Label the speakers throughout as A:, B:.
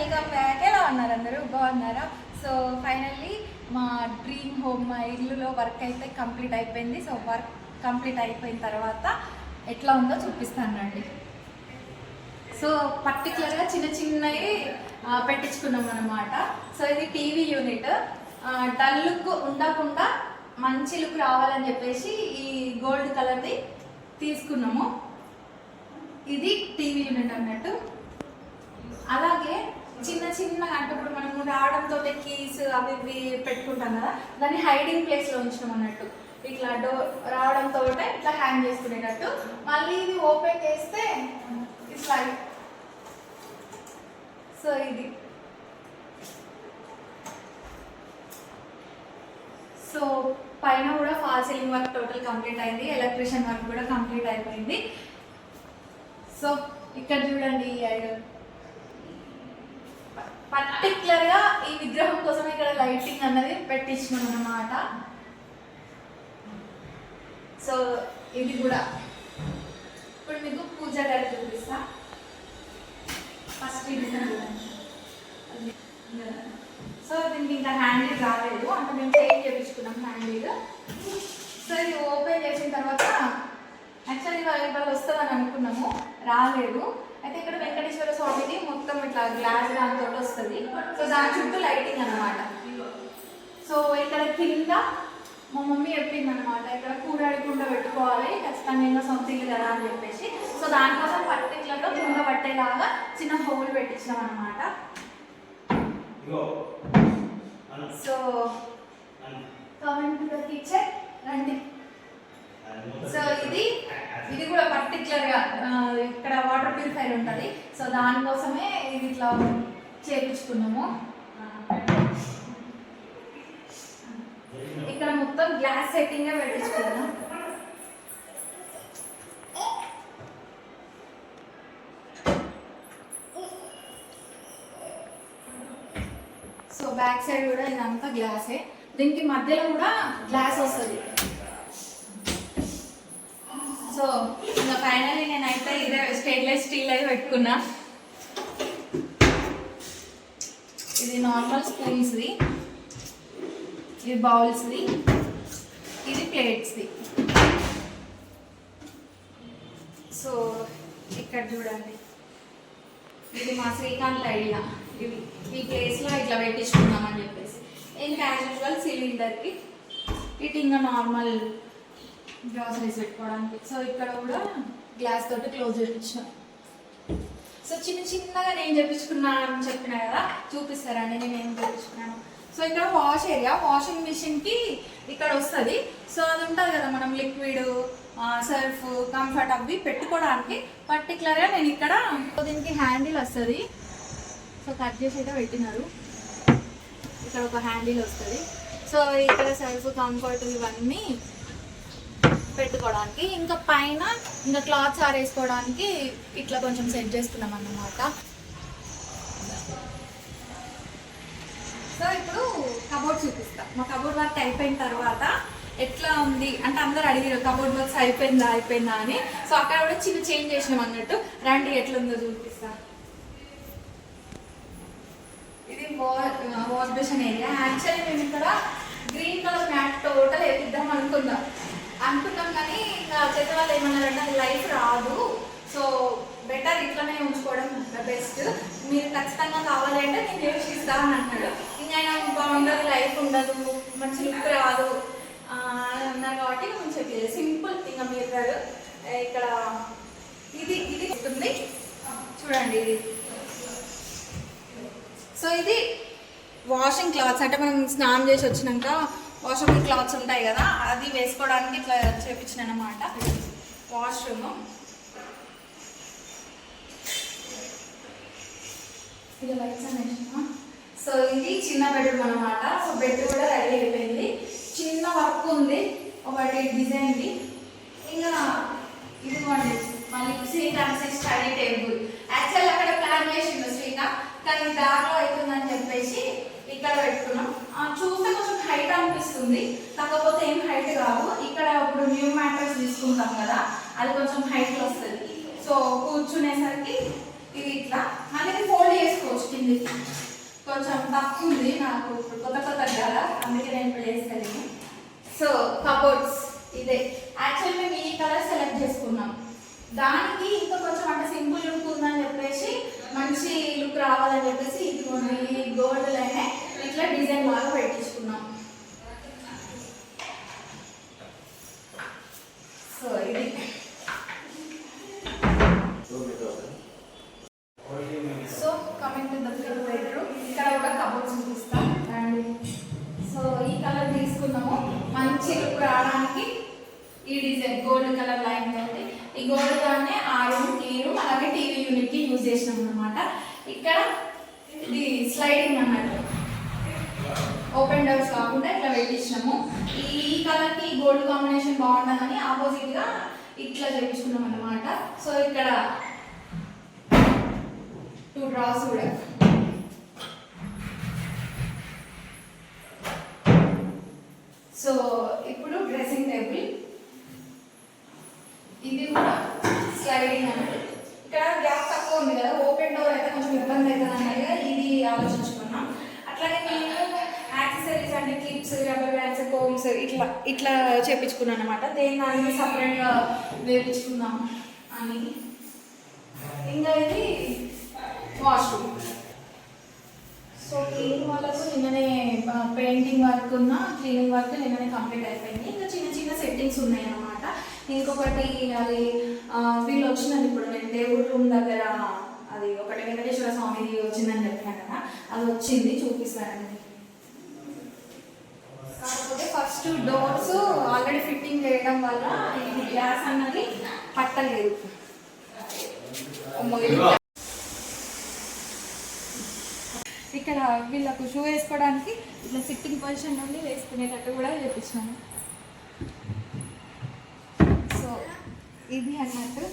A: Welcome back ఎలా ఉన్నారు అందరూ? బాగున్నారా? సో ఫైనల్లీ మా డ్రీమ్ హోమ్ మా ఇల్లులో వర్క్ అయితే కంప్లీట్ అయిపోయింది. సో వర్క్ కంప్లీట్ అయిపోయిన తర్వాత ఎట్లా ఉందో చూపిస్తాను రండి. సో పర్టికులర్గా చిన్న చిన్నవి పెట్టించుకున్నాం అనమాట సో ఇది టీవీ యూనిట్ డల్ లుక్ ఉండకుండా మంచి లుక్ రావాలని చెప్పేసి ఈ గోల్డ్ కలర్ది తీసుకున్నాము. ఇది టీవీ యూనిట్ అన్నట్టు. అలాగే చిన్నగా అంటే ఇప్పుడు మనం రావడంతో కీస్ అవి ఇవి పెట్టుకుంటాం కదా దాన్ని హైడింగ్ ప్లేస్లో ఉంచినాం అన్నట్టు. ఇట్లా డోర్ రావడంతో ఇట్లా హ్యాంగ్ చేసుకునేటట్టు. మళ్ళీ ఇది ఓపెన్ చేస్తే ఇట్లా సో ఇది. సో పైన కూడా false ceiling work total complete అయింది ఎలక్ట్రీషియన్ వర్క్ కూడా కంప్లీట్ అయిపోయింది. సో ఇక్కడ చూడండి ఈ ఐడల్ పర్టికులర్గా ఈ విగ్రహం కోసం ఇక్కడ లైటింగ్ అన్నది పెట్టించినాం అన్నమాట. సో ఇది కూడా. ఇప్పుడు మీకు పూజ గారి చూపిస్తా. ఫస్ట్ ఇది. సో దీనికి ఇంకా హ్యాండిల్ రాలేదు. అంటే మేము చేంజ్ చేయించుకున్నాం హ్యాండిల్ సో ఇది ఓపెన్ చేసిన తర్వాత యాక్చువల్లీ ఇవాళ వస్తుందని అనుకున్నాము. రాలేదు. అయితే ఇక్కడ వెంకటేశ్వర స్వామిది మొత్తం ఇట్లా గ్లాస్ దాంతో వస్తుంది. సో దాని చుట్టూ లైటింగ్ అన్నమాట. సో ఇక్కడ కింద మా మమ్మీ చెప్పింది అనమాట ఇక్కడ కూరాడకుండా పెట్టుకోవాలి ఖచ్చితంగా సొంత ఇల్లు కదా అని చెప్పేసి. సో దానికోసం పర్టికులర్గా కుండ పట్టేలాగా చిన్న హోల్ పెట్టించాం అనమాట సో
B: అను
A: కామెంట్ కిచెన్ రండి సో ఇది ఇది కూడా పర్టికులర్గా ఆ, ఇక్కడ వాటర్ ప్యూరిఫైర్ ఉంటుంది సో దానికోసమే ఇది ఇట్లా చేపించుకున్నాము. ఇక్కడ మొత్తం గ్లాస్ సెట్టింగ్ పెట్టించుకున్నాము. సో బ్యాక్ సైడ్ కూడా ఇదంతా గ్లాసే. దీనికి మధ్యలో కూడా గ్లాస్ వస్తుంది. సో ఇంకా ఫైనల్లీ నేనైతే ఇదే స్టెయిన్లెస్ స్టీల్ అయితే పెట్టుకున్నా. ఇది నార్మల్ స్పూన్స్ది ఇది బౌల్స్ది ఇది ప్లేట్స్ది. సో ఇక్కడ చూడండి. ఇది మా శ్రీకాంత్ ఐడియా. ఇవి ఈ ప్లేస్లో ఇట్లా పెట్టించుకుందామని చెప్పేసి. ఇంకా యాజ్ సిలిండర్కి ఇటు ఇంకా నార్మల్ గ్రాసరీస్ పెట్టుకోవడానికి. సో ఇక్కడ కూడా గ్లాస్ తోటి క్లోజ్ చేయించాం సో చిన్న చిన్నగా నేను చేపించుకున్నాను అని చెప్పిన కదా? చూపిస్తారండి నేను ఏం చేపించుకున్నాను సో ఇక్కడ వాష్ ఏరియా వాషింగ్ మిషన్కి ఇక్కడ వస్తుంది. సో అది ఉంటుంది కదా మనం లిక్విడ్ సర్ఫ్ కంఫర్ట్ అవి పెట్టుకోవడానికి పర్టికులర్గా నేను ఇక్కడ దీనికి హ్యాండిల్ వస్తుంది. సో కట్ చేసి అయితే పెట్టినారు. ఇక్కడ ఒక హ్యాండిల్ వస్తుంది. సో ఇక్కడ సర్ఫ్ కంఫర్ట్ ఇవన్నీ పెట్టుకోవడానికి ఇంకా పైన ఇంకా క్లాత్స్ ఆరేసుకోవడానికి ఇట్లా కొంచెం సెట్ చేసుకున్నాం అన్నమాట. సో ఇప్పుడు కబోర్డ్ చూపిస్తా. మా కబోర్డ్ వర్క్ అయిపోయిన తర్వాత ఎట్లా ఉంది? అంటే అందరు అడిగారు కబోర్డ్ వర్క్స్ అయిపోయిందా అయిపోయిందా అని. సో అక్కడ కూడా చిన్న చేంజ్ చేసినాం అన్నట్టు. రండి ఎట్లుందో చూపిస్తా. ఇది వాష్ బేషన్ ఏరియా యాక్చువల్లీ మేము ఇక్కడ గ్రీన్ కలర్ మ్యాట్ టోటల్ వేపిద్దాం అనుకుందాం అనుకున్నాం కానీ ఇంకా చేత వాళ్ళు ఏమన్నారంటే అది లైఫ్ రాదు. సో బెటర్ ఇట్లనే ఉంచుకోవడం బెస్ట్ మీరు ఖచ్చితంగా కావాలి అంటే నేను చేసి ఇస్తాను అన్నాడు. ఇంకా ఆయన బాగుండదు లైఫ్ ఉండదు మంచి లుక్ రాదు అని అన్నారు కాబట్టి కొంచెం సింపుల్ ఇంకా మీరు ఇక్కడ ఇది ఇది ఉంటుంది చూడండి ఇది. సో ఇది వాషింగ్ క్లాత్స్ అంటే మనం స్నానం చేసి వచ్చినాక వాషబుల్ క్లాత్స్ ఉంటాయి కదా అది వేసుకోవడానికి ఇట్లా చేపించిన అనమాట వాష్రూమ్. ఇది సో ఇది చిన్న బెడ్రూమ్ అనమాట సో బెడ్ కూడా రెడీ అయిపోయింది. చిన్న వర్క్ ఉంది ఒకటి డిజైన్ది ఇంకా ఇదిగోండి మళ్ళీ శ్రీకాంత్ స్టడీ టేబుల్. యాక్చువల్ అక్కడ ప్లాన్ చేసిండు శ్రీకాంత్ కానీ దారిలో అవుతుందని చెప్పేసి ఇక్కడ పెట్టుకున్నాం. చూస్తే కొంచెం హైట్ అనిపిస్తుంది. కాకపోతే ఏం హైట్ కాదు. ఇక్కడ ఇప్పుడు న్యూ మ్యాటర్స్ తీసుకుంటాం కదా అది కొంచెం హైట్ వస్తుంది. సో కూర్చునేసరికి ఇది ఇట్లా. మళ్ళీ ఫోల్డ్ చేసుకోవచ్చు కింది కొంచెం తక్కువ ఉంది నాకు ఇప్పుడు కొత్త కొత్త కదా అందుకే నేను ప్లేస్ కలిగి సో కబోర్డ్స్ ఇదే. యాక్చువల్ మేము ఈ కలర్ సెలెక్ట్ చేసుకున్నాం. దానికి ఇంకా కొంచెం అంటే సింపుల్ లుక్ ఉందని చెప్పేసి మంచి లుక్ రావాలని చెప్పేసి ఇది కొన్ని గోల్డ్ లైనే ఇట్లా డిజైన్ లాగా పెట్టించుకున్నాం. సో ఇది. So coming to the bedroom ఇక్కడ కూడా కబోర్డ్స్ చూపిస్తాం. అండ్ సో ఈ కలర్ తీసుకున్నాము. మంచి లుక్ రావడానికి ఈ డిజైన్ గోల్డ్ కలర్ లైన్ ఉంది ఈ గోల్డ్ దాన్నే ఆ రూమ్ ఈ రూమ్ అలాగే టీవీ యూనిట్కి యూజ్ చేసినాం అనమాట ఇక్కడ ఇది స్లైడింగ్ అన్నట్టు. ఓపెన్ డోర్స్ కాకుండా ఇట్లా పెట్టించినాము. ఈ ఈ కలర్కి గోల్డ్ కాంబినేషన్ బాగుంటుందని ఆపోజిట్గా ఇట్లా చేయించుకున్నాం అన్నమాట. సో ఇక్కడ టూ డ్రాస్ కూడా. సో ఇప్పుడు డ్రెస్సింగ్ టేబుల్ ఇది కూడా స్లైడింగ్ అన్నట్టు ఇక్కడ గ్యాప్ తక్కువ ఉంది కదా ఓపెన్ డోర్ అయితే కొంచెం ఇబ్బంది అవుతుంది అన్నట్టుగా ఇది ఆలోచించుకున్నాం అట్లాగే నేను యాక్సెసరీస్ అంటే క్లిప్స్ రబ్బర్ బ్యాండ్స్ కోమ్స్ ఇట్లా ఇట్లా చేపించుకున్నాను అనమాట దేని దానికి సపరేట్గా వేపించుకుందాం అని. ఇంకా ఇది వాష్రూమ్. సో క్లీనింగ్ వాళ్ళకు నిన్ననే పెయింటింగ్ వర్క్ ఉన్న క్లీనింగ్ వర్క్ నిన్ననే కంప్లీట్ అయిపోయింది. ఇంకా చిన్న చిన్న సెట్టింగ్స్ ఉన్నాయి అన్నమాట ఇంకొకటి అది వీళ్ళు వచ్చినది ఇప్పుడు నేను దేవుడి రూమ్ దగ్గర అది ఒకటి వెంకటేశ్వర స్వామిది వచ్చిందని చెప్పిన కదా అది వచ్చింది చూపిస్తానండి. ఫస్ట్ డోర్స్ ఆల్రెడీ ఫిట్టింగ్ చేయడం వల్ల ఇది గ్యాస్ అన్నది పట్టలేదు. ఇక్కడ వీళ్ళకు షూ వేసుకోవడానికి ఇట్లా సిట్టింగ్ పొజిషన్ నుండి వేసుకునేటట్టు కూడా చేపించాను సో ఇది అన్నట్టు.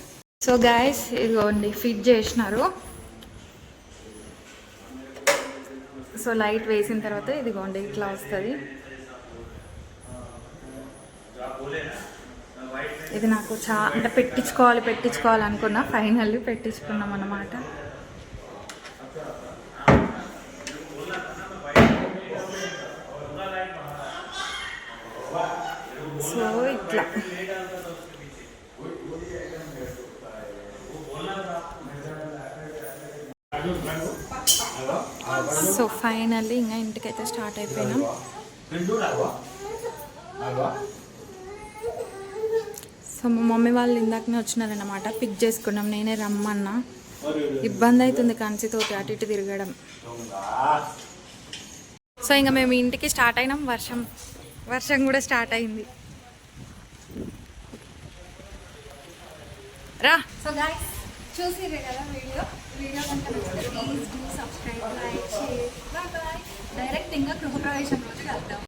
A: సో గాయస్ ఇదిగోండి ఫిట్ చేసినారు. సో లైట్ వేసిన తర్వాత ఇదిగోండి ఇట్లా వస్తుంది. ఇది నాకు చా అంటే పెట్టించుకోవాలి పెట్టించుకోవాలి అనుకున్నా ఫైనల్లీ పెట్టించుకున్నాం అన్నమాట. సో ఇట్లా. సో ఫైనల్లీ ఇంకా ఇంటికైతే స్టార్ట్ అయిపోయినాం. సో మా మమ్మీ వాళ్ళు ఇందాకనే వచ్చినారనమాట పిక్ చేసుకున్నాం. నేనే రమ్మన్నా. ఇబ్బంది అవుతుంది కంచితోటి అటు ఇటు తిరగడం. సో ఇంకా మేము ఇంటికి స్టార్ట్ అయినాం. వర్షం వర్షం కూడా స్టార్ట్ అయింది. రా. సో గాయస్ చూసిరే కదా వీడియో? వీడియో కనుక please do subscribe like share bye bye direct ఇంకా గృహప్రవేశం రోజు కలుద్దాం.